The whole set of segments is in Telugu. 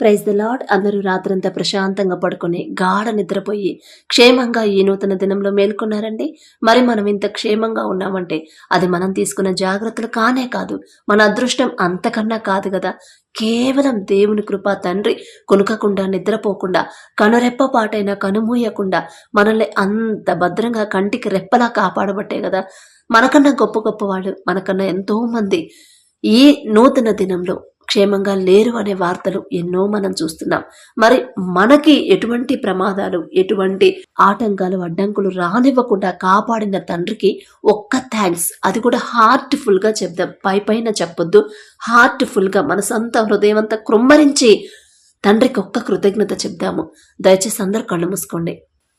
ప్రైజ్ ద లాడ్ అందరూ రాత్రంతా ప్రశాంతంగా పడుకొని గాఢ నిద్రపోయి క్షేమంగా ఈ నూతన దినంలో మేల్కొన్నారండి. మరి మనం ఇంత క్షేమంగా ఉన్నామంటే అది మనం తీసుకున్న జాగ్రత్తలు కానే కాదు. మన అదృష్టం అంతకన్నా కాదు కదా. కేవలం దేవుని కృప తండ్రి కొనుకకుండా నిద్రపోకుండా కనురెప్ప పాటైనా కనుమూయకుండా మనల్ని అంత భద్రంగా కంటికి రెప్పలా కాపాడబట్టే కదా. మనకన్నా గొప్ప గొప్ప వాళ్ళు మనకన్నా ఎంతో మంది ఈ నూతన దినంలో క్షేమంగా లేరు అనే వార్తలు ఎన్నో మనం చూస్తున్నాం. మరి మనకి ఎటువంటి ప్రమాదాలు ఎటువంటి ఆటంకాలు అడ్డంకులు రానివ్వకుండా కాపాడిన తండ్రికి ఒక్క థ్యాంక్స్ అది కూడా హార్ట్ఫుల్గా చెప్దాం. పై పైన చెప్పొద్దు. హార్ట్ఫుల్గా మనసంతా హృదయం అంతా కృమ్మరించి తండ్రికి ఒక్క కృతజ్ఞత చెప్దాము. దయచేసి అందరు కళ్ళు మూసుకోండి.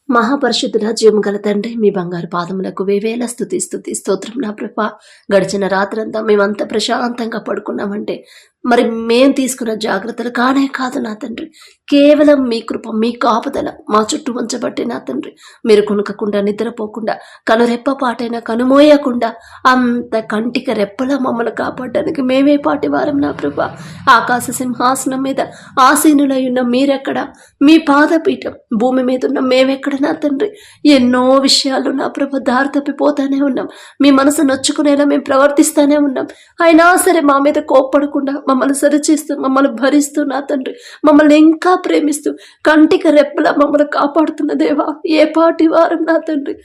మహాపరిశుద్ధుల జీవము గల తండ్రి మీ బంగారు పాదములకు వేవేల స్థుతి స్థుతి స్తోత్రం నా ప్రభ. గడిచిన రాత్రంతా మేమంతా ప్రశాంతంగా పడుకున్నామంటే మరి మేం తీసుకున్న జాగ్రత్తలు కానే కాదు నా తండ్రి. కేవలం మీ కృప మీ కాపుదల మా చుట్టూ ఉంచబట్టి నా తండ్రి. మీరు కొనుకకుండా నిద్రపోకుండా కనురెప్ప పాటైనా కనుమోయకుండా అంత కంటిక రెప్పలా మమ్మల్ని కాపాడడానికి మేమే పాటి వారం నా ప్రభ. ఆకాశ సింహాసనం మీద ఆసీనులై ఉన్న మీరెక్కడ? మీ పాదపీఠం భూమి మీద ఉన్న మేమెక్కడ నా తండ్రి? ఎన్నో విషయాలు నా ప్రభ దారి తప్పిపోతానే ఉన్నాం. మీ మనసు నొచ్చుకునేలా మేము ప్రవర్తిస్తానే ఉన్నాం. అయినా సరే మా మీద కోప్పడకుండా మమ్మల్ని సరిచేస్తూ మమ్మల్ని భరిస్తూ నా తండ్రి. మమ్మల్ని ఇంకా ప్రేమిస్తూ కంటికి రెప్పలా మమ్మల్ని కాపాడుతున్న దేవా ఏ పాటి వారం నా తండ్రి.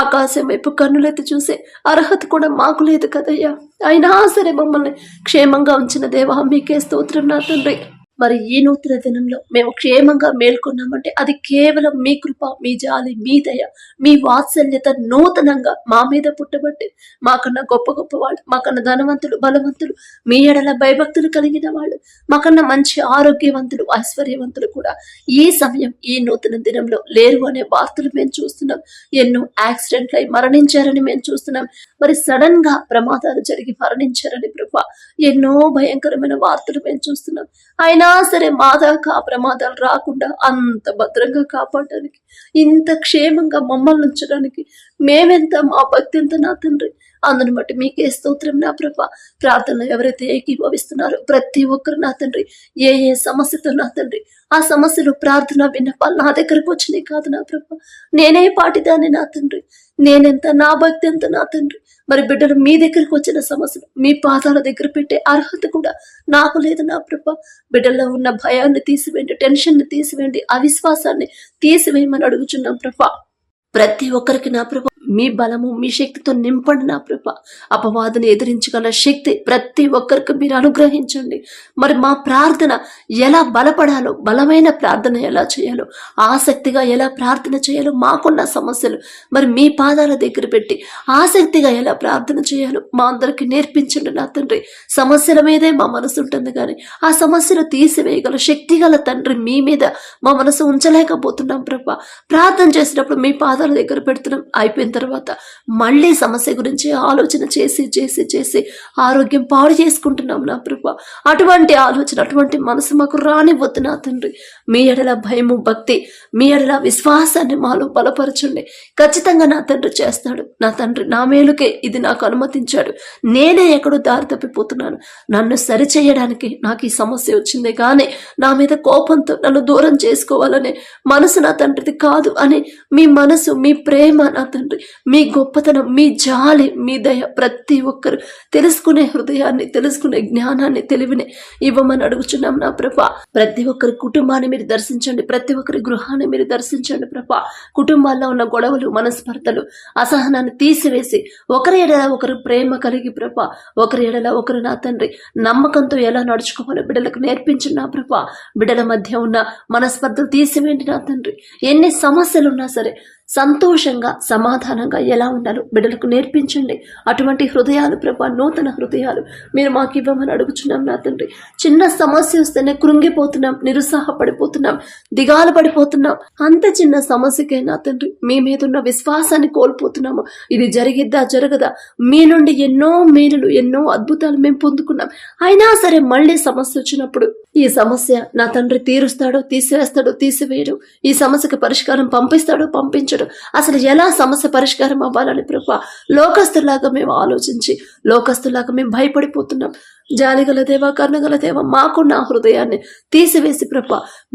ఆకాశం వైపు కన్నులెత్తి చూసే అర్హత కూడా మాకు లేదు కదయ్యా. అయినా సరే మమ్మల్ని క్షేమంగా ఉంచిన దేవా మీకే స్తోత్రం నా తండ్రి. మరి ఈ నూతన దినంలో మేము క్షేమంగా మేల్కొన్నామంటే అది కేవలం మీ కృప మీ జాలి మీ దయ మీ వాత్సల్యత నూతనంగా మా మీద పుట్టబట్టి మాకన్నా గొప్ప గొప్ప వాళ్ళు మాకన్నా ధనవంతులు బలవంతులు మీ ఎడల భయభక్తులు కలిగిన వాళ్ళు మాకన్నా మంచి ఆరోగ్యవంతులు ఐశ్వర్యవంతులు కూడా ఈ సమయం ఈ నూతన దినంలో లేరు అనే వార్తలు మేము చూస్తున్నాం. ఎన్నో యాక్సిడెంట్లు అయి మరణించారని మేము చూస్తున్నాం. మరి సడన్గా ప్రమాదాలు జరిగి మరణించారని ప్రభు. ఎన్నో భయంకరమైన వార్తలు మేము చూస్తున్నాం. అయినా సరే మా దాకా ఆ ప్రమాదాలు రాకుండా అంత భద్రంగా కాపాడడానికి ఇంత క్షేమంగా మమ్మల్ని ఉంచడానికి మేమెంత మా భక్తి ఎంత నా తండ్రి. అందుని బట్టి మీకే స్తోత్రం నా ప్రభ. ప్రార్థనలు ఎవరైతే ఏకీభవిస్తున్నారో ప్రతి ఒక్కరు నా తండ్రి. ఏ ఏ సమస్యతో నా తండ్రి. ఆ సమస్యలు ప్రార్థన విన్నపాలు నా దగ్గరకు వచ్చినాయి కాదు నా ప్రభ. నేనే పాటిదాన్ని నా తండ్రి. నేనెంత నా భక్తి ఎంత నా తండ్రి. మరి బిడ్డలు మీ దగ్గరకు వచ్చిన సమస్యలు మీ పాదాల దగ్గర పెట్టే అర్హత కూడా నాకు లేదు నా ప్రభ. బిడ్డల్లో ఉన్న భయాన్ని తీసివేయండి టెన్షన్ని తీసివేయండి అవిశ్వాసాన్ని తీసివేయమని అడుగుచున్నాం ప్రభ. ప్రతి ఒక్కరికి నా ప్రభ మీ బలము మీ శక్తితో నింపండి నా ప్రభ. అపవాదును ఎదిరించగల శక్తి ప్రతి ఒక్కరికి మీరు అనుగ్రహించండి. మరి మా ప్రార్థన ఎలా బలపడాలో బలమైన ప్రార్థన ఎలా చేయాలో ఆసక్తిగా ఎలా ప్రార్థన చేయాలో మాకున్న సమస్యలు మరి మీ పాదాల దగ్గర పెట్టి ఆసక్తిగా ఎలా ప్రార్థన చేయాలో మా అందరికి నేర్పించండి నా తండ్రి. సమస్యల మీదే మా మనసు ఉంటుంది కానీ ఆ సమస్యలు తీసివేయగల శక్తి గల తండ్రి మీ మీద మా మనసు ఉంచలేకపోతున్నాం ప్రభా. ప్రార్థన చేసినప్పుడు మీ పాదాల దగ్గర పెడుతున్నాం అయిపోయింది తర్వాత మళ్ళీ సమస్య గురించి ఆలోచన చేసి చేసి చేసి ఆరోగ్యం పాడు చేసుకుంటున్నాం నా ప్రభు. అటువంటి ఆలోచన అటువంటి మనసు మాకు రానివ్వద్దు నా తండ్రి. మీ ఎడల భయము భక్తి మీ ఎడల విశ్వాసాన్ని మాలో బలపరచండి. ఖచ్చితంగా నా తండ్రి చేస్తాడు. నా తండ్రి నా మేలుకే ఇది నాకు అనుమతించాడు. నేనే ఎక్కడో దారి తప్పిపోతున్నాను. నన్ను సరిచేయడానికి నాకు ఈ సమస్య వచ్చింది కానీ నా మీద కోపంతో నన్ను దూరం చేసుకోవాలనే మనసు నా తండ్రిది కాదు అని మీ మనసు మీ ప్రేమ నా తండ్రి. మీ గొప్పతనం మీ జాలి మీ దయ ప్రతి ఒక్కరు తెలుసుకునే హృదయాన్ని తెలుసుకునే జ్ఞానాన్ని తెలివిని ఇవ్వమని అడుగుచున్నాం నా ప్రభ. ప్రతి ఒక్కరి కుటుంబాన్ని మీరు దర్శించండి ప్రతి ఒక్కరి గృహాన్ని మీరు దర్శించండి ప్రభ. కుటుంబాల్లో ఉన్న గొడవలు మనస్పర్ధలు అసహనాన్ని తీసివేసి ఒకరి ఎడల ఒకరు ప్రేమ కలిగి ప్రభ. ఒకరి ఎడల ఒకరు నా తండ్రి నమ్మకంతో ఎలా నడుచుకోవాలో బిడ్డలకు నేర్పించిన నా ప్రభ. బిడ్డల మధ్య ఉన్న మనస్పర్ధలు తీసివేయండి నా తండ్రి. ఎన్ని సమస్యలు ఉన్నా సరే సంతోషంగా సమాధానంగా ఎలా ఉండాలో బిడ్డలకు నేర్పించండి. అటువంటి హృదయాలు ప్రభా నూతన హృదయాలు మీరు మాకు ఇవ్వమని అడుగుచున్నాం నా తండ్రి. చిన్న సమస్య వస్తేనే కృంగిపోతున్నాం నిరుత్సాహపడిపోతున్నాం దిగాలు పడిపోతున్నాం. అంత చిన్న సమస్యకే నా తండ్రి మీ మీద ఉన్న విశ్వాసాన్ని కోల్పోతున్నాము. ఇది జరిగిద్దా జరగదా? మీ నుండి ఎన్నో మేలులు ఎన్నో అద్భుతాలు మేము పొందుకున్నాం. అయినా సరే మళ్ళీ సమస్య వచ్చినప్పుడు ఈ సమస్య నా తండ్రి తీరుస్తాడు తీసివేస్తాడు తీసివేయడు. ఈ సమస్యకు పరిష్కారం పంపిస్తాడు పంపించడు. అసలు ఎలా సమస్య పరిష్కారం అవ్వాలని ప్రభా? లోకస్తులాగా మేము ఆలోచించి లోకస్తులాగా మేము భయపడిపోతున్నాం. జాలిగల దేవ కర్ణగల దేవ మాకున్న హృదయాన్ని తీసివేసి ప్రభ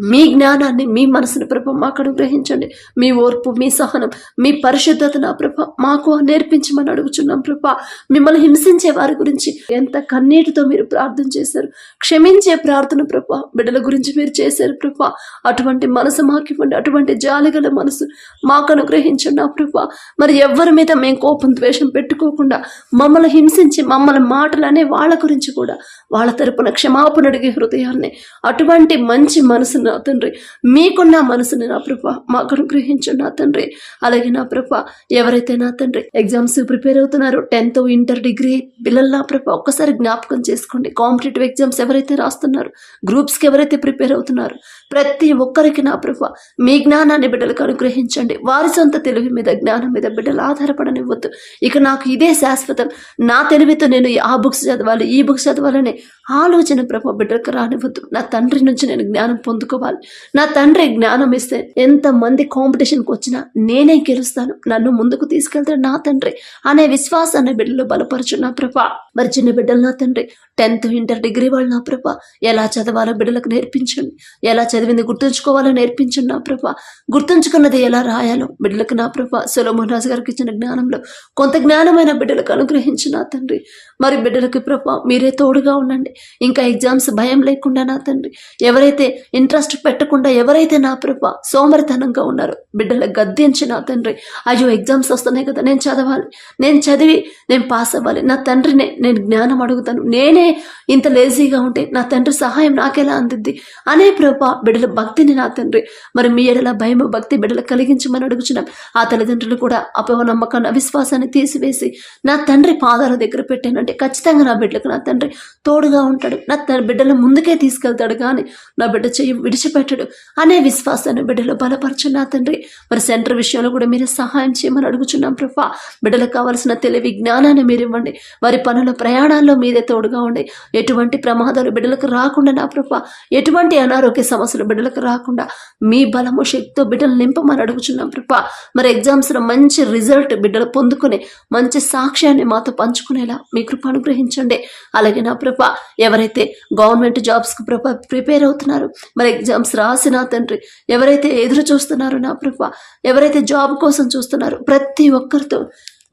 మీ జ్ఞానాన్ని మీ మనసుని ప్రభ మాకు అనుగ్రహించండి మీ ఓర్పు మీ సహనం మీ పరిశుద్ధత నా ప్రభ మాకు నేర్పించమని అడుగుచున్నాం ప్రభ. మిమ్మల్ని హింసించే వారి గురించి ఎంత కన్నీటితో మీరు ప్రార్థన చేశారు. క్షమించే ప్రార్థన ప్రభ బిడ్డల గురించి మీరు చేశారు ప్రభ. అటువంటి మనసు మాకు ఇవ్వండి అటువంటి జాలిగల మనసు మాకు అనుగ్రహించండి నా ప్రభ. మరి ఎవరి మీద మేము కోపం ద్వేషం పెట్టుకోకుండా మమ్మల్ని హింసించి మమ్మల్ని మాటలు అనే వాళ్ళ గురించి కూడా. వాళ్ళ తరపున క్షమాపణ అడిగే హృదయాన్ని అటువంటి మంచి మనసు నా తండ్రి మీకున్న మనసుని నా ప్రభ మాకు అనుగ్రహించండి నా తండ్రి. అలాగే నా ప్రభ ఎవరైతే నా తండ్రి ఎగ్జామ్స్ ప్రిపేర్ అవుతున్నారో టెన్త్ ఇంటర్ డిగ్రీ పిల్లలు నా ప్రభ ఒక్కసారి జ్ఞాపకం చేసుకోండి. కాంపిటేటివ్ ఎగ్జామ్స్ ఎవరైతే రాస్తున్నారు గ్రూప్స్కి ఎవరైతే ప్రిపేర్ అవుతున్నారు ప్రతి ఒక్కరికి నా ప్రభ మీ జ్ఞానాన్ని బిడ్డలకు అనుగ్రహించండి. వారి సొంత తెలివి మీద జ్ఞానం మీద బిడ్డలు ఆధారపడనివ్వద్దు. ఇక నాకు ఇదే శాశ్వతం. నా తెలివితో నేను ఆ బుక్స్ చదవాలి ఈ బుక్స్ చదవాలనే ఆలోచన ప్రభ బిడ్డలకు రానివ్వద్దు. నా తండ్రి నుంచి నేను జ్ఞానం పొందుకోవాలి. నా తండ్రి జ్ఞానం ఇస్తే ఎంతమంది కాంపిటీషన్కి వచ్చినా నేనే గెలుస్తాను. నన్ను ముందుకు తీసుకెళ్తాడు నా తండ్రి అనే విశ్వాసాన్ని బిడ్డలో బలపరచు నా ప్రభా. మరి చిన్న బిడ్డలు నా తండ్రి. టెన్త్ ఇంటర్ డిగ్రీ వాళ్ళు నా ప్రభ. ఎలా చదవాలో బిడ్డలకు నేర్పించండి. ఎలా చదివింది గుర్తుంచుకోవాలో నేర్పించండి నా ప్రభ. గుర్తుంచుకున్నది ఎలా రాయాలో బిడ్డలకు నా ప్రభ. సొలమోహన్ రాజు గారికి ఇచ్చిన జ్ఞానంలో కొంత జ్ఞానమైన బిడ్డలకు అనుగ్రహించు నా తండ్రి. మరి బిడ్డలకు ప్రభ మీరే తోడుగా ఉండండి. ఇంకా ఎగ్జామ్స్ భయం లేకుండా నా తండ్రి. ఎవరైతే ఇంట్రెస్ట్ పెట్టకుండా ఎవరైతే నా ప్రభ సోమరితనంగా ఉన్నారో బిడ్డలకు గద్దించి నా తండ్రి. అయ్యో ఎగ్జామ్స్ వస్తున్నాయి కదా నేను చదవాలి. నేను చదివి నేను పాస్ అవ్వాలి. నా తండ్రినే నేను జ్ఞానం అడుగుతాను. నేనే ఇంత లేజీగా ఉంటే నా తండ్రి సహాయం నాకెలా అందిద్ది? అనే ప్రభ బిడ్డల భక్తిని నా తండ్రి. మరి మీ ఎడల భయం భక్తి బిడ్డలు కలిగించమని అడుగుచున్నాం. ఆ తల్లిదండ్రులు కూడా అపవ నమ్మకాన్ని అవిశ్వాసాన్ని తీసివేసి నా తండ్రి పాదాల దగ్గర పెట్టానంటే ఖచ్చితంగా నా బిడ్డలకు నా తండ్రి తోడుగా ఉంటాడు. నా తండ్రి బిడ్డల ముందుకే తీసుకెళ్తాడు కానీ నా బిడ్డ చెయ్యి విడిచిపెట్టడు. అనే విశ్వాసాన్ని బిడ్డలు బలపరచు నా తండ్రి. మరి సెంటర్ విషయంలో కూడా మీరు సహాయం చేయమని అడుగుచున్నాం ప్రభా. బిడ్డలకు కావాల్సిన తెలివి జ్ఞానాన్ని మీరు ఇవ్వండి వారి పనుల ప్రయాణాల్లో మీదే తోడుగా ఉండి ఎటువంటి ప్రమాదాలు బిడ్డలకు రాకుండా నా ప్రభ ఎటువంటి అనారోగ్య సమస్యలు బిడ్డలకు రాకుండా మీ బలము శక్తితో బిడ్డలు నింపమని అడుగుచున్నాం ప్రభ. మరి ఎగ్జామ్స్లో మంచి రిజల్ట్ బిడ్డలు పొందుకుని మంచి సాక్ష్యాన్ని మాతో పంచుకునేలా మీ కృప అనుగ్రహించండి. అలాగే నా ప్రభ ఎవరైతే గవర్నమెంట్ జాబ్స్కి ప్రభ ప్రిపేర్ అవుతున్నారు మరి ఎగ్జామ్స్ రాసిన తండ్రి ఎవరైతే ఎదురు చూస్తున్నారో నా ప్రభ ఎవరైతే జాబ్ కోసం చూస్తున్నారో ప్రతి ఒక్కరితో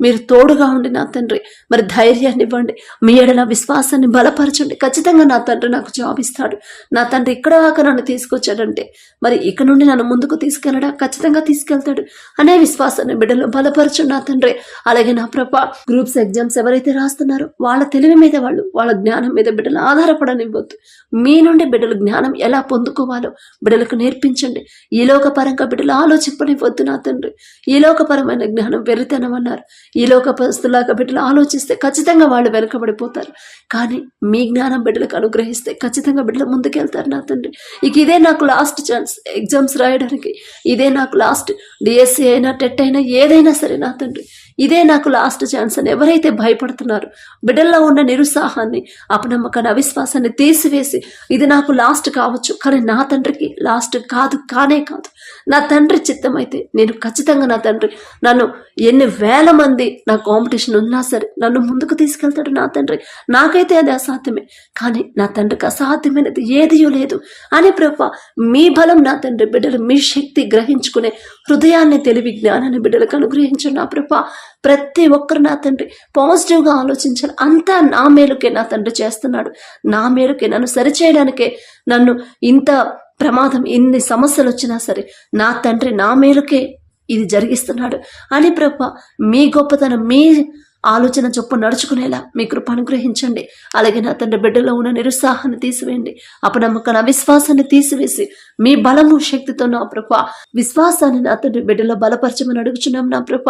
మీరు తోడుగా ఉండి నా తండ్రి. మరి ధైర్యాన్ని ఇవ్వండి. మీ ఎడల విశ్వాసాన్ని బలపరచండి. ఖచ్చితంగా నా తండ్రి నాకు జాబ్ ఇస్తాడు. నా తండ్రి ఇక్కడ దాకా నన్ను తీసుకొచ్చాడంటే మరి ఇక్కడ నుండి నన్ను ముందుకు తీసుకెళ్ళడా? ఖచ్చితంగా తీసుకెళ్తాడు. అనే విశ్వాసాన్ని బిడ్డలు బలపరచు నా తండ్రి. అలాగే నా ప్రభ గ్రూప్స్ ఎగ్జామ్స్ ఎవరైతే రాస్తున్నారో వాళ్ళ తెలివి మీద వాళ్ళు వాళ్ళ జ్ఞానం మీద బిడ్డలు ఆధారపడనివ్వద్దు. మీ నుండి బిడ్డలు జ్ఞానం ఎలా పొందుకోవాలో బిడ్డలకు నేర్పించండి. ఈ లోకపరంగా బిడ్డలు ఆలోచింపనివ్వద్దు నా తండ్రి. ఈ లోకపరమైన జ్ఞానం వెరితనం అన్నారు. ఈ లోక పరిస్థితులాగా బిడ్డలు ఆలోచిస్తే ఖచ్చితంగా వాళ్ళు వెనకబడిపోతారు. కానీ మీ జ్ఞానం బిడ్డలకు అనుగ్రహిస్తే ఖచ్చితంగా బిడ్డలు ముందుకెళ్తారు నా తండ్రి. ఇక ఇదే నాకు లాస్ట్ ఛాన్స్ ఎగ్జామ్స్ రాయడానికి ఇదే నాకు లాస్ట్ డిఎస్సి అయినా టెట్ అయినా ఏదైనా సరే నా తండ్రి. ఇదే నాకు లాస్ట్ ఛాన్స్ అని ఎవరైతే భయపడుతున్నారు బిడ్డల్లో ఉన్న నిరుత్సాహాన్ని అపనమ్మకాన్ని అవిశ్వాసాన్ని తీసివేసి ఇది నాకు లాస్ట్ కావచ్చు కానీ నా తండ్రికి లాస్ట్ కాదు కానే కాదు. నా తండ్రి చిత్తమైతే నేను ఖచ్చితంగా నా తండ్రి. నన్ను ఎన్ని వేల మంది నా కాంపిటీషన్ ఉన్నా సరే నన్ను ముందుకు తీసుకెళ్తాడు నా తండ్రి. నాకైతే అది అసాధ్యమే కానీ నా తండ్రికి అసాధ్యమైనది ఏదియో లేదు. అని ప్రభ మీ బలం నా తండ్రి బిడ్డలు మీ శక్తి గ్రహించుకునే హృదయాన్ని తెలివి జ్ఞానాన్ని బిడ్డలకు అనుగ్రహించండి నా ప్రభా. ప్రతి ఒక్కరు నా తండ్రి. పాజిటివ్గా ఆలోచించాలి అంతా నా మేలుకే నా తండ్రి చేస్తున్నాడు. నా మేలుకే నన్ను సరిచేయడానికే నన్ను ఇంత ప్రమాదం ఇన్ని సమస్యలు వచ్చినా సరే నా తండ్రి నా మేలుకే ఇది జరిగిస్తున్నాడు. అని ప్రభ మీ గొప్పతనం మీ ఆలోచన చొప్పు నడుచుకునేలా మీ కృప అనుగ్రహించండి. అలాగే నా తండ్రి బిడ్డలో ఉన్న నిరుత్సాహాన్ని తీసివేయండి. అపనమ్మకాన్ని అవిశ్వాసాన్ని తీసివేసి మీ బలము శక్తితో నా ప్రభ విశ్వాసాన్ని నా తండ్రి బిడ్డలో బలపరచమని అడుగుచున్నాం నా ప్రభ.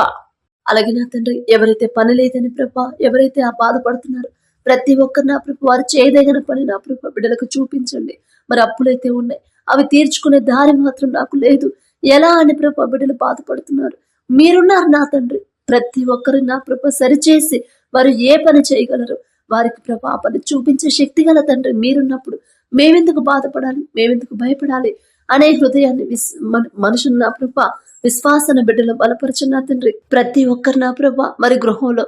అలాగే నా తండ్రి ఎవరైతే పని లేదని ప్రభ ఎవరైతే ఆ బాధపడుతున్నారో ప్రతి ఒక్కరు నా ప్రభు వారు చేయదగిన పని నా ప్రభు బిడ్డలకు చూపించండి. మరి అప్పులైతే ఉన్నాయి. అవి తీర్చుకునే దారి మాత్రం నాకు లేదు. ఎలా అని ప్రభు బిడ్డలు బాధపడుతున్నారు? మీరున్నారు నా తండ్రి. ప్రతి ఒక్కరు నా ప్రభ సరిచేసి వారు ఏ పని చేయగలరు? వారికి ప్రభా పని చూపించే శక్తి గల తండ్రి మీరున్నప్పుడు మేమెందుకు బాధపడాలి? మేమెందుకు భయపడాలి? అనే హృదయాన్ని విస్ మనుషులు నా ప్రభ విశ్వాసన బిడ్డలు బలపరచు తండ్రి ప్రతి ఒక్కరు నా ప్రభ మరి గృహంలో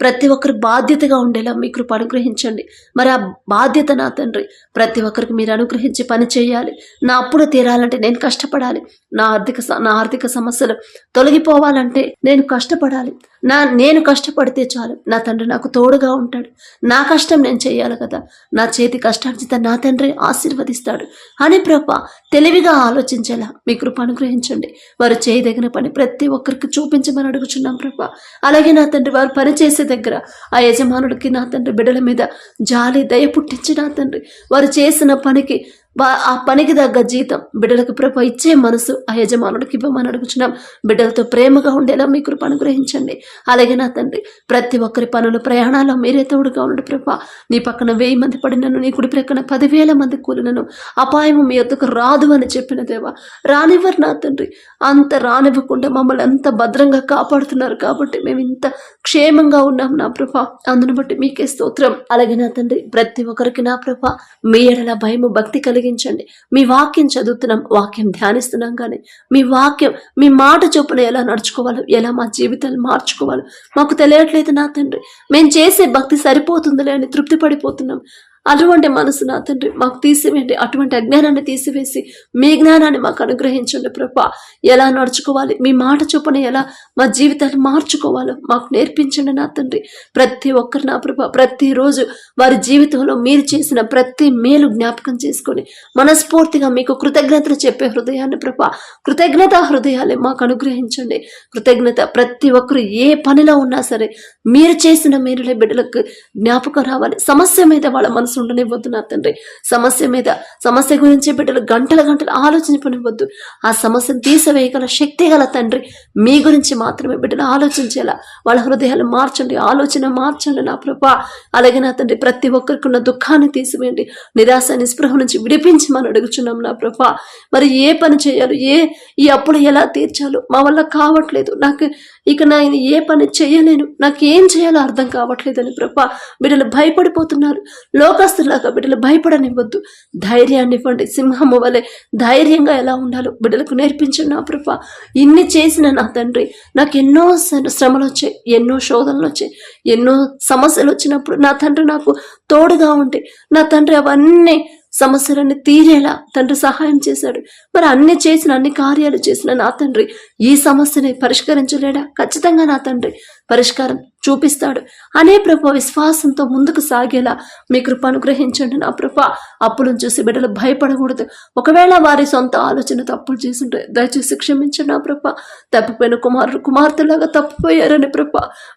ప్రతి ఒక్కరు బాధ్యతగా ఉండేలా మీ కృప అనుగ్రహించండి. మరి ఆ బాధ్యత నా తండ్రి. ప్రతి ఒక్కరికి మీరు అనుగ్రహించి పని చేయాలి. నా అప్పులు తీరాలంటే నేను కష్టపడాలి. నా ఆర్థిక నా ఆర్థిక సమస్యలు తొలగిపోవాలంటే నేను కష్టపడాలి. నా నేను కష్టపడితే చాలు. నా తండ్రి నాకు తోడుగా ఉంటాడు. నా కష్టం నేను చేయాలి కదా. నా చేతి కష్టార్జిత నా తండ్రి ఆశీర్వదిస్తాడు. అని ప్రభ తెలివిగా ఆలోచించేలా మీ కృప అనుగ్రహించండి. వారు చేయదగిన పని ప్రతి ఒక్కరికి చూపించమని అడుగుచున్నాం ప్రభ. అలాగే నా తండ్రి వారు పని చేసే దగ్గర ఆ యజమానుడికి నా తండ్రి బిడ్డల మీద జాలి దయ పుట్టించి నా తండ్రి వారు చేసిన పనికి ఆ పనికి తగ్గ జీతం బిడ్డలకు ప్రభ ఇచ్చే మనసు ఆ యజమానుడికి ఇవ్వమని అడుగుచున్నాం. బిడ్డలతో ప్రేమగా ఉండేలా మీ కృప అనుగ్రహించండి. అలాగే నా తండ్రి ప్రతి ఒక్కరి పనులు ప్రయాణాల్లో మీరే తోడుగా ఉండు ప్రభా. నీ పక్కన వెయ్యి మంది పడినను నీ కుడి ప్రక్కన పదివేల మంది కూలినను అపాయము మీ యొద్దకు రాదు అని చెప్పిన దేవా రానివ్వరు నా తండ్రి. అంత రానివ్వకుండా మమ్మల్ని అంత భద్రంగా కాపాడుతున్నారు కాబట్టి మేము ఇంత క్షేమంగా ఉన్నాం నా ప్రభ. అందును బట్టి మీకే స్తోత్రం. అలాగే నా తండ్రి ప్రతి ఒక్కరికి నా ప్రభ మీ ఎడల భయము భక్తి కలిగి కలిగించండి మీ వాక్యం చదువుతున్నాం వాక్యం ధ్యానిస్తున్నాం కానీ మీ వాక్యం మీ మాట చొప్పున ఎలా నడుచుకోవాలో ఎలా మా జీవితాలు మార్చుకోవాలో మాకు తెలియట్లేదు నా తండ్రి. మేము చేసే భక్తి సరిపోతుందిలే అని తృప్తి పడిపోతున్నాం అటువంటి మనసు నా తండ్రి. మాకు తీసివేయండి. అటువంటి అజ్ఞానాన్ని తీసివేసి మీ జ్ఞానాన్ని మాకు అనుగ్రహించండి ప్రభా. ఎలా నడుచుకోవాలి? మీ మాట చొప్పున ఎలా మా జీవితాన్ని మార్చుకోవాలో మాకు నేర్పించండి నా తండ్రి. ప్రతి ఒక్కరు నా ప్రభా ప్రతిరోజు వారి జీవితంలో మీరు చేసిన ప్రతి మేలు జ్ఞాపకం చేసుకొని మనస్ఫూర్తిగా మీకు కృతజ్ఞతలు చెప్పే హృదయాన్ని ప్రభా కృతజ్ఞత హృదయాలే మాకు అనుగ్రహించండి. కృతజ్ఞత ప్రతి ఒక్కరు ఏ పనిలో ఉన్నా సరే మీరు చేసిన మేలులే బిడ్డలకు జ్ఞాపకం రావాలి. సమస్య మీద వాళ్ళ మనసు ఉండనివ్వద్దు నా తండ్రి. సమస్య మీద సమస్య గురించి బిడ్డలు గంటల గంటలు ఆలోచించనివ్వద్దు. ఆ సమస్యను తీసివేయగల శక్తి గల తండ్రి మీ గురించి మాత్రమే బిడ్డలు ఆలోచించేలా వాళ్ళ హృదయాలు మార్చండి ఆలోచన మార్చండి నా ప్రభా. అలాగే నా తండ్రి ప్రతి ఒక్కరికి ఉన్న దుఃఖాన్ని తీసివేయండి నిరాశ నిస్పృహ నుంచి విడిపించి మనం అడుగుచున్నాం నా ప్రభా. మరి ఏ పని చేయాలో ఏ ఈ అప్పులు ఎలా తీర్చాలో మా వల్ల కావట్లేదు. నాకు ఇక నేను ఏ పని చేయలేను. నాకు ఏం చేయాలో అర్థం కావట్లేదని ప్రభా. బిడ్డలు భయపడిపోతున్నారు. లోకస్తులాగా బిడ్డలు భయపడనివ్వద్దు. ధైర్యాన్ని ఇవ్వండి. సింహము వలె ధైర్యంగా ఎలా ఉండాలో బిడ్డలకు నేర్పించండి నా ప్రభా. ఇన్ని చేసిన నా తండ్రి నాకు ఎన్నో శ్రమలు వచ్చాయి. ఎన్నో శోధనలు వచ్చాయి. ఎన్నో సమస్యలు వచ్చినప్పుడు నా తండ్రి నాకు తోడుగా ఉంటే నా తండ్రి అవన్నీ సమస్యలన్నీ తీరేలా తండ్రి సహాయం చేశాడు. మరి అన్ని చేసిన అన్ని కార్యాలు చేసిన నా తండ్రి ఈ సమస్యని పరిష్కరించలేడా? ఖచ్చితంగా నా తండ్రి. పరిష్కారం చూపిస్తాడు. అనే ప్రభ విశ్వాసంతో ముందుకు సాగేలా మీ కృప అనుగ్రహించండి నా ప్రభ. అప్పులను చూసి బిడ్డలు భయపడకూడదు. ఒకవేళ వారి సొంత ఆలోచన తప్పులు చేసింటే దయచేసి క్షమించండి నా ప్రభ. తప్పిపోయిన కుమారుడు కుమార్తెలాగా తప్పిపోయారని ప్రభ.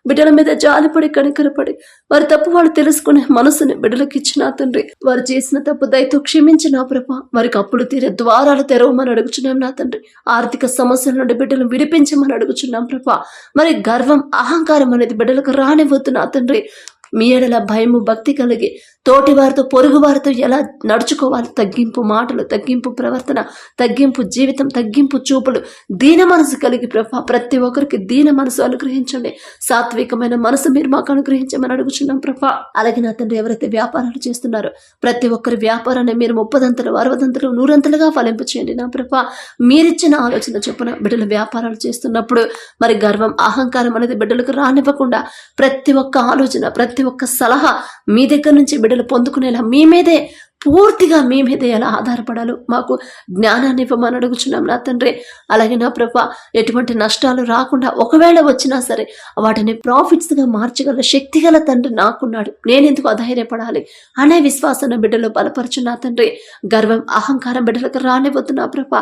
బిడ్డల మీద జాలిపడి కనికరపడి వారి తప్పు వాళ్ళు తెలుసుకునే మనసుని బిడ్డలకు ఇచ్చిన తండ్రి. వారు చేసిన తప్పు దయతో క్షమించి నా ప్రభ. వారికి అప్పులు తీరే ద్వారాలు తెరవమని అడుగుచున్నాం నా తండ్రి. ఆర్థిక సమస్యల నుండి బిడ్డలను విడిపించమని అడుగుచున్నాం ప్రభ. మరి గర్వం అహంకారం అనేది బిడ్డలకు రానివ్వద్దు నా తండ్రి. మీ ఎడల భయము భక్తి కలిగి తోటివారితో పొరుగువారితో ఎలా నడుచుకోవాలి? తగ్గింపు మాటలు తగ్గింపు ప్రవర్తన తగ్గింపు జీవితం తగ్గింపు చూపులు దీన మనసు కలిగి ప్రతి ఒక్కరికి దీన మనసు అనుగ్రహించండి. సాత్వికమైన మనసు మీరు మాకు అనుగ్రహించమని అడుగుచున్నాం ప్రభా. అలాగే నా తండ్రి ఎవరైతే వ్యాపారాలు చేస్తున్నారో ప్రతి ఒక్కరి వ్యాపారాన్ని మీరు ముప్పదంతలు అరవదంతలు నూరంతలుగా ఫలింపు చేయండి నా ప్రభా. మీరిచ్చిన ఆలోచన చొప్పున బిడ్డలు వ్యాపారాలు చేస్తున్నప్పుడు మరి గర్వం అహంకారం అనేది బిడ్డలకు రానివ్వకుండా ప్రతి ఒక్క ఆలోచన ప్రతి ఒక్క సలహా మీ దగ్గర నుంచి బిడ్డ బిడ్డలు పొందుకునేలా మీ మీదే పూర్తిగా మీ మీద ఎలా ఆధారపడాలో మాకు జ్ఞానాన్ని ఇవ్వమని అడుగుచున్నాం నా తండ్రి. అలాగే నా ప్రభ ఎటువంటి నష్టాలు రాకుండా ఒకవేళ వచ్చినా సరే వాటిని ప్రాఫిట్స్గా మార్చగల శక్తి గల తండ్రి నాకున్నాడు. నేనెందుకు అధైర్యపడాలి? అనే విశ్వాసన బిడ్డలో బలపరచు నా తండ్రి. గర్వం అహంకారం బిడ్డలకు రానివ్వద్దు నా ప్రభ.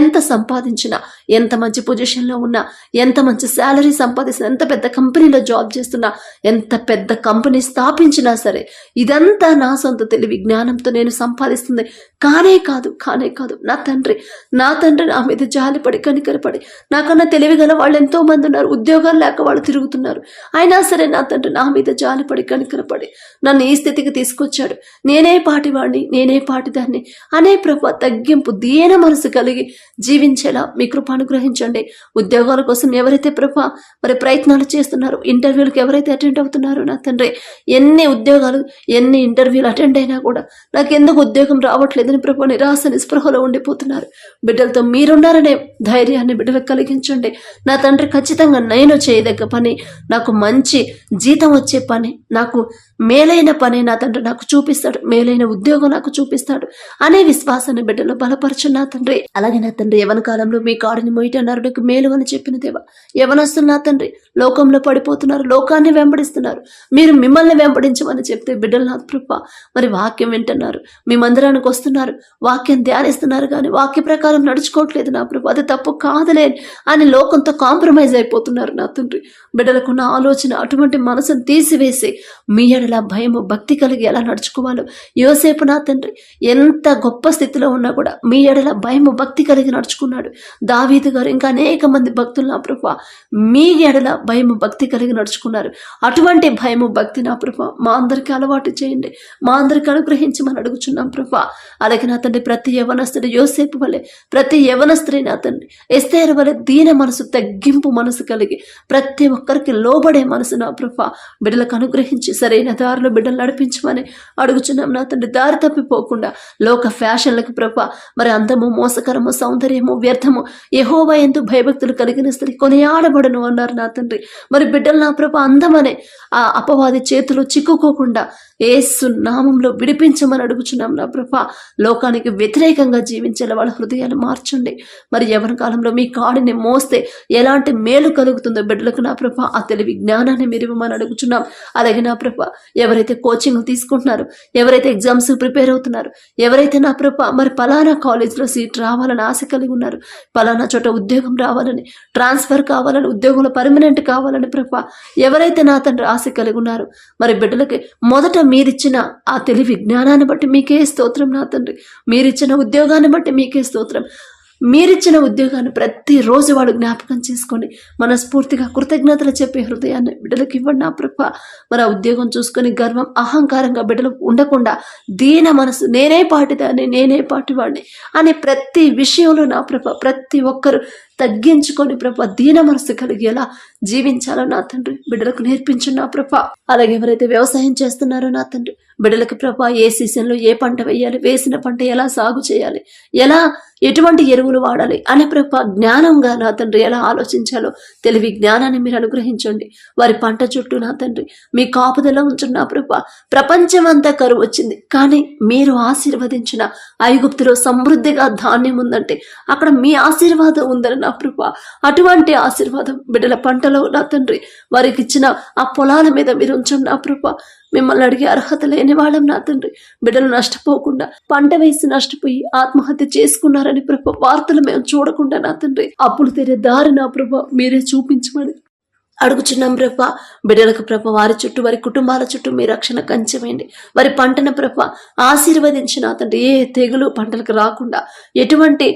ఎంత సంపాదించినా ఎంత మంచి పొజిషన్లో ఉన్నా ఎంత మంచి శాలరీ సంపాదిస్తున్నా ఎంత పెద్ద కంపెనీలో జాబ్ చేస్తున్నా ఎంత పెద్ద కంపెనీ స్థాపించినా సరే ఇదంతా నా సొంత తెలివి జ్ఞానంతో నేను సంపాదిస్తుంది. కానే కాదు కానే కాదు. నా తండ్రి నా తండ్రి నా మీద జాలిపడి కనికరపడి నాకన్నా తెలివి గల వాళ్ళు ఎంతో మంది ఉన్నారు. ఉద్యోగాలు లేక వాళ్ళు తిరుగుతున్నారు. అయినా సరే నా తండ్రి నా మీద జాలిపడి కనికరపడి నన్ను ఈ స్థితికి తీసుకొచ్చాడు. నేనే పాటివాడిని నేనే పాటిదాన్ని అనే ప్రభు తగ్గింపు దీన మనసు కలిగి జీవించేలా మీ కృప అనుగ్రహించండి. ఉద్యోగాల కోసం ఎవరైతే ప్రభ మరి ప్రయత్నాలు చేస్తున్నారో ఇంటర్వ్యూలకు ఎవరైతే అటెండ్ అవుతున్నారో నా తండ్రి ఎన్ని ఉద్యోగాలు ఎన్ని ఇంటర్వ్యూలు అటెండ్ అయినా కూడా నాకు ఎందుకు ఉద్యోగం రావట్లేదు లేదని ప్రభు నిరాశ నిస్పృహలో ఉండిపోతున్నారు. బిడ్డలతో మీరున్నారనే ధైర్యాన్ని బిడ్డలకు కలిగించండి. నా తండ్రి ఖచ్చితంగా నేను చేయదగ్గ పని నాకు మంచి జీతం వచ్చే పని నాకు మేలైన పని నా తండ్రి నాకు చూపిస్తాడు మేలైన ఉద్యోగం నాకు చూపిస్తాడు అనే విశ్వాసాన్ని బిడ్డలు బలపరచు నా తండ్రి. అలాగే నా తండ్రి యవన కాలంలో మీ కాడిని మొయిట నరుడికి మేలు అని చెప్పిన దేవా యవనస్తులు నా తండ్రి లోకంలో పడిపోతున్నారు లోకాన్ని వెంబడిస్తున్నారు. మీరు మిమ్మల్ని వెంబడించమని చెప్తే బిడ్డలు నా కృప. మరి వాక్యం వింటున్నారు మీ మందిరానికి వస్తున్నారు వాక్యం ధ్యానిస్తున్నారు కానీ వాక్య ప్రకారం నడుచుకోవట్లేదు నా ప్రభు. అది తప్పు కాదులే అని లోకంతో కాంప్రమైజ్ అయిపోతున్నారు నా తండ్రి. బిడ్డలకున్న ఆలోచన అటువంటి మనసును తీసివేసి మీ ఎడల భయము భక్తి కలిగి ఎలా నడుచుకోవాలో. యోసేపు నా తండ్రి ఎంత గొప్ప స్థితిలో ఉన్నా కూడా మీ ఎడల భయము భక్తి కలిగి నడుచుకున్నాడు. దావీదు గారు ఇంకా అనేక మంది భక్తులు నా ప్రభు మీ ఎడల భయము భక్తి కలిగి నడుచుకున్నారు. అటువంటి భయము భక్తి నా ప్రభు మా అందరికీ అలవాటు చేయండి. మా అందరికి అనుగ్రహించమని అడుగుచున్నాం ప్రభా. అలాగే నా తండ్రి ప్రతి యవనస్తుడు యోసేపు వలె ప్రతి యవనస్త్రీ నా తండ్రి. ఎస్తేరు వలె దీన మనసు తగ్గింపు మనసు కలిగి ప్రతి ఒక్కరికి లోబడే మనసు నా ప్రభా. బిడ్డలకు అనుగ్రహించి సరైన దారిలో బిడ్డలు నడిపించమని అడుగుచున్నాం నా తండ్రి. దారి తప్పిపోకుండా లోక ఫ్యాషన్లకు ప్రభా మరి అందము మోసకరము సౌందర్యము వ్యర్థము యహోవా ఎందు భయభక్తులు కలిగిన స్త్రీ కొనియాడబడను అన్నారు నా తండ్రి. మరి బిడ్డలు నా ప్రభ అందమనే ఆ అపవాది చేతిలో చిక్కుకోకుండా ఏసు నామంలో విడిపించమని అడుగుచున్నాం నా ప్రభ. లోకానికి వ్యతిరేకంగా జీవించేలా వాళ్ళ హృదయాలు మార్చండి. మరి ఎవరి కాలంలో మీ కాడిని మోస్తే ఎలాంటి మేలు కలుగుతుందో బిడ్డలకు నా ప్రభ ఆ తెలివి జ్ఞానాన్ని మీరు ఇవ్వమని అడుగుచున్నాం. అలాగే నా ప్రభ ఎవరైతే కోచింగ్ తీసుకుంటున్నారో ఎవరైతే ఎగ్జామ్స్ ప్రిపేర్ అవుతున్నారు ఎవరైతే నా ప్రభ మరి పలానా కాలేజ్లో సీట్ రావాలని ఆశ కలిగి ఉన్నారు పలానా చోట ఉద్యోగం రావాలని ట్రాన్స్ఫర్ కావాలని ఉద్యోగంలో పర్మనెంట్ కావాలని ప్రభ ఎవరైతే నా తండ్రి ఆశ కలిగి ఉన్నారు మరి బిడ్డలకి మొదట మీరిచ్చిన ఆ తెలివి జ్ఞానాన్ని బట్టి మీకే స్తోత్రం నా తండ్రి. మీరిచ్చిన ఉద్యోగాన్ని బట్టి మీకే స్తోత్రం. మీరిచ్చిన ఉద్యోగాన్ని ప్రతిరోజు వాడు జ్ఞాపకం చేసుకొని మనస్ఫూర్తిగా కృతజ్ఞతలు చెప్పే హృదయాన్ని బిడ్డలకు ఇవ్వండి నా ప్రభ. మన ఉద్యోగం చూసుకొని గర్వం అహంకారంగా బిడ్డలు ఉండకుండా దీన మనసు నేనే పాటిదాన్ని నేనే పాటివాడిని అనే ప్రతి విషయంలో నా ప్రభ ప్రతి ఒక్కరు తగ్గించుకొని ప్రభా. దీన మనసు కలిగేలా జీవించాలో నా తండ్రి. బిడ్డలకు నేర్పించు నా ప్రభా. అలాగే ఎవరైతే వ్యవసాయం చేస్తున్నారో నా తండ్రి బిడ్డలకు ప్రభ ఏ సీజన్లో ఏ పంట వేయాలి వేసిన పంట ఎలా సాగు చేయాలి ఎలా ఎటువంటి ఎరువులు వాడాలి అనే ప్రభా జ్ఞానంగా నా తండ్రి ఎలా ఆలోచించాలో తెలివి జ్ఞానాన్ని మీరు అనుగ్రహించండి. వారి పంట చుట్టూ నా తండ్రి మీ కాపుదల ఉంచున్న ప్రభా. ప్రపంచమంతా కరువు వచ్చింది కానీ మీరు ఆశీర్వదించిన ఐగుప్తులో సమృద్ధిగా ధాన్యం ఉందంటే అక్కడ మీ ఆశీర్వాదం ఉందని నా ప్రభా. అటువంటి ఆశీర్వాదం బిడ్డల పంటలో నా తండ్రి. వారికి ఇచ్చిన ఆ పొలాల మీద మీరు ఉంచండి నా ప్రభా. మిమ్మల్ని అడిగే అర్హత లేని వాళ్ళం నా తండ్రి. బిడ్డలు నష్టపోకుండా పంట వేసి నష్టపోయి ఆత్మహత్య చేసుకున్నారని ప్రభ వార్తలు మేము చూడకుండా నా తండ్రి. అప్పులు తీరే దారి నా ప్రభ మీరే చూపించమని అడుగుచున్నాం ప్రభ. బిడ్డలకు ప్రభ వారి చుట్టూ వారి కుటుంబాల చుట్టూ మీ రక్షణ కంచమేయండి. వారి పంటను ప్రభ ఆశీర్వదించిన తండ్రి. ఏ తెగులు పంటలకు రాకుండా ఎటువంటి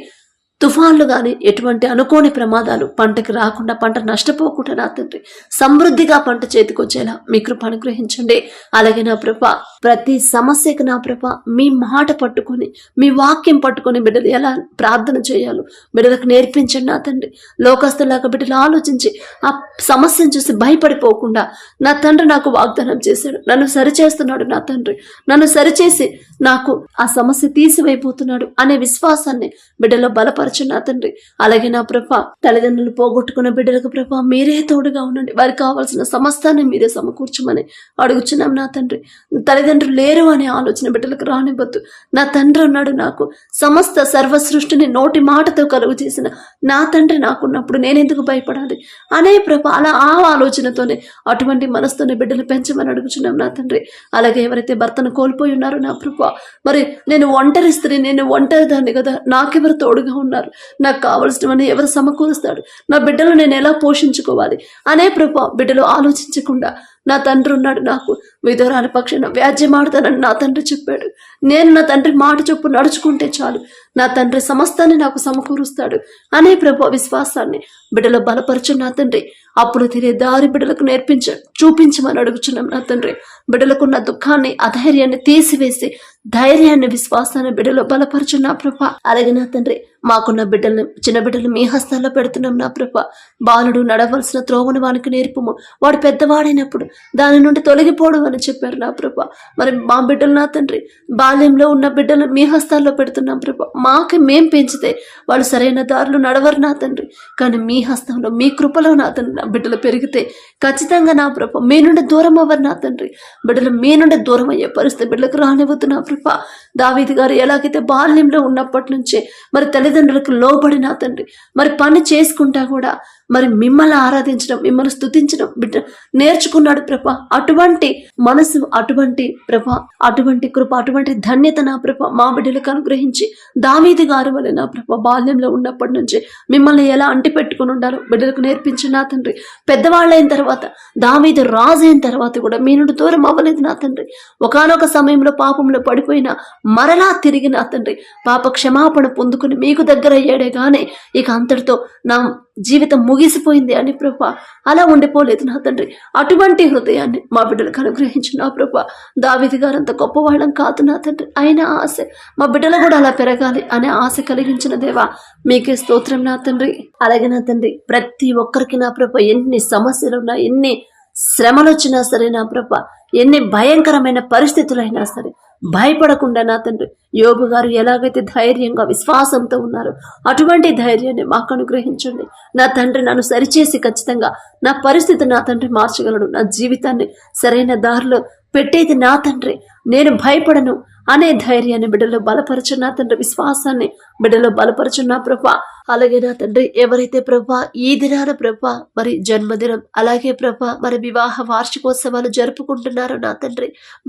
తుఫాన్లు కానీ ఎటువంటి అనుకోని ప్రమాదాలు పంటకి రాకుండా పంట నష్టపోకుండా నా తండ్రి. సమృద్ధిగా పంట చేతికొచ్చేలా మీ కృప అనుగ్రహించండి. అలాగే నా ప్రభ ప్రతి సమస్యకు నా ప్రభ మీ మాట పట్టుకొని మీ వాక్యం పట్టుకొని బిడ్డలు ఎలా ప్రార్థన చేయాలో బిడ్డలకు నేర్పించండి నా తండ్రి. లోకస్తులాగా బిడ్డలు ఆలోచించి ఆ సమస్యను చూసి భయపడిపోకుండా నా తండ్రి నాకు వాగ్దానం చేశాడు. నన్ను సరిచేస్తున్నాడు నా తండ్రి. నన్ను సరిచేసి నాకు ఆ సమస్య తీసివైపోతున్నాడు అనే విశ్వాసాన్ని బిడ్డలో బలపరచు నా తండ్రి. అలాగే నా ప్రభ తల్లిదండ్రులు పోగొట్టుకున్న బిడ్డలకు ప్రభ మీరే తోడుగా ఉండండి. వారికి కావాల్సిన సమస్తాన్ని మీరే సమకూర్చమని అడుగుచున్నాం నా తండ్రి. తల్లిదండ్రులు లేరు అనే ఆలోచన బిడ్డలకు రానివ్వద్దు. నా తండ్రి ఉన్నాడు నాకు. సమస్త సర్వ సృష్టిని నోటి మాటతో కలుగు చేసిన నా తండ్రి నాకున్నప్పుడు నేనెందుకు భయపడాలి? అనే ప్రభ అలా ఆ ఆలోచనతోనే అటువంటి మనసుతోనే బిడ్డలు పెంచమని అడుగుచున్నాం నా తండ్రి. అలాగే ఎవరైతే భర్తను కోల్పోయి ఉన్నారో నా ప్రభ మరి నేను ఒంటరి స్త్రీ నేను ఒంటరి దాన్ని కదా నాకెవరు తోడుగా ఉన్నారు? నాకు కావలసినవన్నీ ఎవరు సమకూరుస్తాడు నా బిడ్డలు నేను ఎలా పోషించుకోవాలి? అనే ప్రభ బిడ్డలు ఆలోచించకుండా నా తండ్రి ఉన్నాడు నాకు. విధురాని పక్షాన వ్యాజ్యమాడతానని నా తండ్రి చెప్పాడు. నేను నా తండ్రి మాట చొప్పు నడుచుకుంటే చాలు. నా తండ్రి సమస్తాన్ని నాకు సమకూరుస్తాడు. అనే ప్రభు విశ్వాసాన్ని బిడ్డలో బలపరచు నా తండ్రి. అప్పుడు తినే దారి బిడ్డలకు నేర్పించ చూపించమని అడుగుచున్నాం నా తండ్రి. బిడ్డలకున్న దుఃఖాన్ని అధైర్యాన్ని తీసివేసి ధైర్యాన్ని విశ్వాసాన్ని బిడ్డలో బలపరచు నా ప్రభ. అలాగే నా తండ్రి మాకున్న బిడ్డలను చిన్న బిడ్డలు మీ హస్తాల్లో పెడుతున్నాం నా ప్రభ. బాలుడు నడవలసిన త్రోవను వానికి నేర్పము. వాడు పెద్దవాడైనప్పుడు దాని నుండి తొలగిపోవడం అని చెప్పారు నా ప్రభ. మరి మా బిడ్డలు నా తండ్రి బాల్యంలో ఉన్న బిడ్డలు మీ హస్తాల్లో పెడుతున్నాం ప్రభ. మాకు మేం పెంచితే వాళ్ళు సరైన దారులు నడవరు నా తండ్రి. కానీ మీ హస్తంలో మీ కృపలో నా తండ్రి బిడ్డలు పెరిగితే ఖచ్చితంగా నా ప్రభ మీ నుండి దూరం అవ్వరు నా తండ్రి. బిడ్డలు మీ నుండి దూరం అయ్యే పరిస్థితి బిడ్డలకు రానివ్వద్దు నా ప్రభ దావీది గారు ఎలాగైతే బాల్యంలో ఉన్నప్పటి నుంచే మరి తల్లిదండ్రులకు లోబడిన తండ్రి మరి పని చేసుకుంటా కూడా మరి మిమ్మల్ని ఆరాధించడం మిమ్మల్ని స్తుతించడం బిడ్డ నేర్చుకున్నాడు ప్రభ. అటువంటి మనసు అటువంటి ప్రభ అటువంటి కృప అటువంటి ధన్యత నా ప్రభ మా బిడ్డలకు అనుగ్రహించి దావీది గారు వలె నా ప్రభ బాల్యంలో ఉన్నప్పటి నుంచి మిమ్మల్ని ఎలా అంటి పెట్టుకుని ఉండాలో బిడ్డలకు నేర్పించిన నా తండ్రి. పెద్దవాళ్ళైన తర్వాత దావీది రాజు అయిన తర్వాత కూడా మీ నుండి దూరం అవ్వలేదు నా తండ్రి. ఒకానొక సమయంలో పాపంలో పడిపోయిన మరలా తిరిగి నా తండ్రి పాప క్షమాపణ పొందుకుని మీకు దగ్గర అయ్యాడే గానే ఇక అంతటితో నా జీవితం ముగిసిపోయింది అని ప్రభా. అలా ఉండిపోలేదు నా తండ్రి. అటువంటి హృదయాన్ని మా బిడ్డలకు అనుగ్రహించు నా ప్రభ. దావిది గారు అంత గొప్పవాళ్ళం కాదు నా తండ్రి. అయిన ఆశ. మా బిడ్డలు కూడా అలా పెరగాలి అనే ఆశ కలిగించిన దేవా. మీకే స్తోత్రం నా తండ్రి. అలాగే నా తండ్రి ప్రతి ఒక్కరికి నా ప్రభ ఎన్ని సమస్యలు ఉన్నా ఎన్ని శ్రమలు వచ్చినా సరే నా ప్రభ ఎన్ని భయంకరమైన పరిస్థితులైనా సరే భయపడకుండా నా తండ్రి? యోగు గారు ఎలాగైతే ధైర్యంగా విశ్వాసంతో ఉన్నారో అటువంటి ధైర్యాన్ని మాకు అనుగ్రహించండి. నా తండ్రి నన్ను సరిచేసి ఖచ్చితంగా నా పరిస్థితి నా తండ్రి మార్చగలడు. నా జీవితాన్ని సరైన దారిలో పెట్టేది నా తండ్రి. నేను భయపడను. అనే ధైర్యాన్ని బిడ్డలో బలపరచు నా తండ్రి విశ్వాసాన్ని బిడ్డలో బలపరచు నా ప్రభా. అలాగే నా తండ్రి ఎవరైతే ప్రభా ఈ దినాన ప్రభా మరి జన్మదినం అలాగే ప్రభా మరి వివాహ వార్షికోత్సవాలు జరుపుకుంటున్నారో నా తండ్రి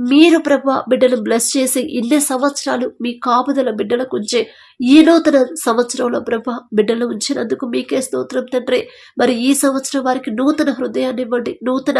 మీరు ప్రభా బిడ్డలు బ్లెస్ చేసి ఇన్ని సంవత్సరాలు మీ కాపుదల బిడ్డలకు ఉంచే ఈ నూతన సంవత్సరంలో ప్రభా బిడ్డలు ఉంచినందుకు మీకే స్తోత్రం తండ్రి. మరి ఈ సంవత్సరం వారికి నూతన హృదయాన్ని ఇవ్వండి నూతన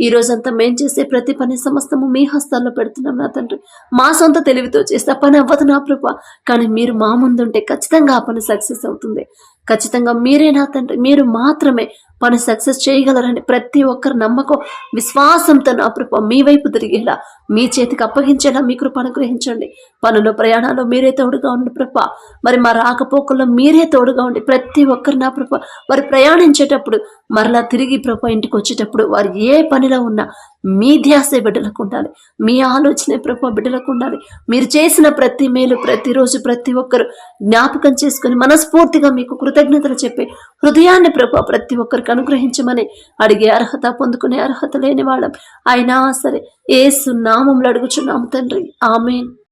ఈ రోజంతా మేం చేసే ప్రతి పని సమస్తము మీ హస్తాల్లో పెడుతున్నాం నా తండ్రి. మా సొంత తెలివితో చేస్తే పని అవ్వదు నా ప్రభా. కానీ మీరు మా ముందుంటే ఖచ్చితంగా ఆ పని సక్సెస్ అవుతుంది. ఖచ్చితంగా మీరే నా తండ్రి. మీరు మాత్రమే పని సక్సెస్ చేయగలరని ప్రతి ఒక్కరు నమ్మకం విశ్వాసంతో నా కృప మీ వైపు తిరిగేలా మీ చేతికి అప్పగించేలా మీ కృప అనుగ్రహించండి. పనుల ప్రయాణాల్లో మీరే తోడుగా ఉండి కృప. మరి మా రాకపోకల్లో మీరే తోడుగా ఉండి ప్రతి ఒక్కరు నా కృప. వారు ప్రయాణించేటప్పుడు మరలా తిరిగి ప్రభ ఇంటికి వచ్చేటప్పుడు వారు ఏ పనిలో ఉన్నా మీ ధ్యాసే బిడ్డలకు ఉండాలి. మీ ఆలోచనే ప్రభ బిడ్డలకు ఉండాలి. మీరు చేసిన ప్రతి మేలు ప్రతిరోజు ప్రతి ఒక్కరు జ్ఞాపకం చేసుకుని మనస్ఫూర్తిగా మీకు కృతజ్ఞతలు చెప్పే హృదయాన్ని ప్రభు ప్రతి ఒక్కరికి అనుగ్రహించమని అడిగే అర్హత పొందుకునే అర్హత లేని వాళ్ళం. అయినా సరే ఏసు నామంలో అడుగుచున్నాము తండ్రి. ఆమెన్.